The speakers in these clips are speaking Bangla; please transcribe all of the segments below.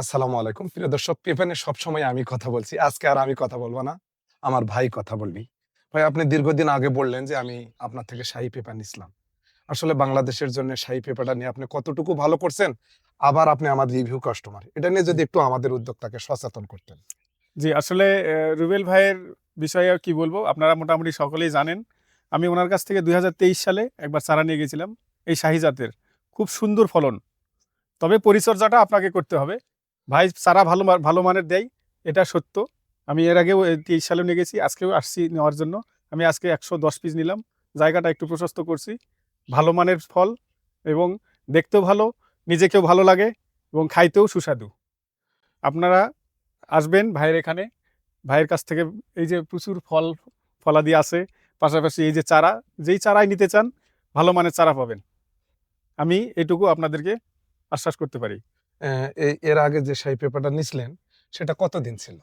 আসসালামু আলাইকুম। প্রিয় দর্শক পেপেনে সবসময় আমি কথা বলছি। আজকে আর আমি কথা বলব না। আমার ভাই কথা বলবি। ভাই, আপনি দীর্ঘদিন আগে বললেন যে আমি আপনার থেকে শাহী পেপার নিছিলাম। আসলে বাংলাদেশের জন্য শাহী পেপারটা নিয়ে আপনি কতটুকু ভালো করছেন, আবার আপনি আমার রিভিউ কাস্টমার এটা নিয়ে যদি একটু আমাদের উদ্যোক্তাকে সচেতন করতেন। জি, আসলে রুবেল ভাইয়ের বিষয়ে কি বলব? আপনারা মোটামুটি সকলেই জানেন, আমি ওনার কাছ থেকে দুই হাজার তেইশ সালে একবার চারা নিয়ে গেছিলাম, এই শাহি জাতের। খুব সুন্দর ফলন। তবে পরিচর্যাটা আপনাকে করতে হবে। ভাই চারা ভালো ভালো মানের দেয়, এটা সত্য। আমি এর আগেও তেইশ সালে নিয়ে গেছি, আজকেও আসছি নেওয়ার জন্য। আমি আজকে একশো দশ পিস নিলাম, জায়গাটা একটু প্রশস্ত করছি। ভালো মানের ফল এবং দেখতেও ভালো, নিজেকেও ভালো লাগে এবং খাইতেও সুস্বাদু। আপনারা আসবেন ভাইয়ের এখানে, ভাইয়ের কাছ থেকে এই যে প্রচুর ফল, ফলাদি আছে, পাশাপাশি এই যে চারা, যেই চারাই নিতে চান, ভালো মানের চারা পাবেন। আমি এটুকু আপনাদেরকে আশ্বাস করতে পারি। এর আগে যে শাহী পেপারটা নিছিলেন সেটা কতদিন ছিল?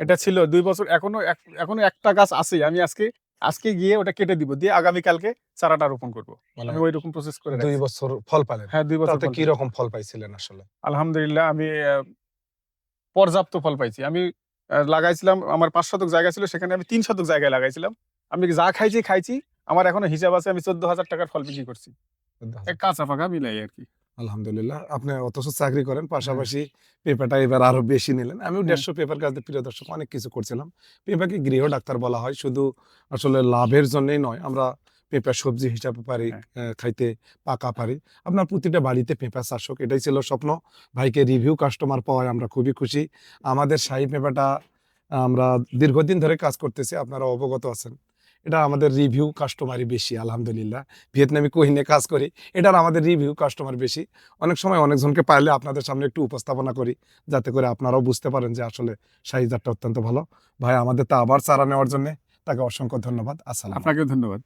এটা ছিল দুই বছর এখনও এখনও একটা গাছ আছে আমি আজকে আজকে গিয়ে ওটা কেটে দিব দিয়ে আগামীকালকে চারাটা রোপণ করব। মানে আমি ওই রকম প্রসেস করে দুই বছর ফল পালেন? হ্যাঁ দুই বছর কি রকম ফল পাইছিলেন আসলে? আলহামদুলিল্লাহ আমি পর্যাপ্ত ফল পাইছি। আমি লাগাইছিলাম আমার পাঁচ শতক জায়গা ছিল সেখানে আমি তিন শতক জায়গায় লাগাইছিলাম। আমি যা খাইছি খাইছি আমার এখনও হিসাব আছে আমি চোদ্দ হাজার টাকার ফল বিক্রি করছি। কাঁচা পাকা মিলাই আর কি। আলহামদুলিল্লাহ। আপনি অথচ চাকরি করেন পাশাপাশি পেপারটা এবার আরও বেশি নিলেন। আমিও দেড়শো পেপার কাছে প্রিয় দর্শক অনেক কিছু করছিলাম। পেপারকে গৃহ ডাক্তার বলা হয়। শুধু আসলে লাভের জন্যই নয় আমরা পেঁপা সবজি হিসাবে পারি হ্যাঁ। খাইতে পাকা পারি। আপনার প্রতিটা বাড়িতে পেঁপা চাষ হোক এটাই ছিল স্বপ্ন। ভাইকে রিভিউ কাস্টমার পাওয়ায় আমরা খুবই খুশি। আমাদের শাহী পেঁপাটা আমরা দীর্ঘদিন ধরে কাজ করতেছি আপনারা অবগত আছেন। এটা আমাদের রিভিউ কাস্টমারই বেশি, আলহামদুলিল্লাহ। ভিয়েতনামি কোহিনে কাজ করি, এটার আমাদের রিভিউ কাস্টমার বেশি। অনেক সময় অনেকজনকে পাইলে আপনাদের সামনে একটু উপস্থাপনা করি, যাতে করে আপনারাও বুঝতে পারেন যে আসলে সাইজারটা অত্যন্ত ভালো। ভাই, আমাদের তা আবার চারা নেওয়ার জন্য তাকে অসংখ্য ধন্যবাদ। আসসালাম আপনাকে ধন্যবাদ।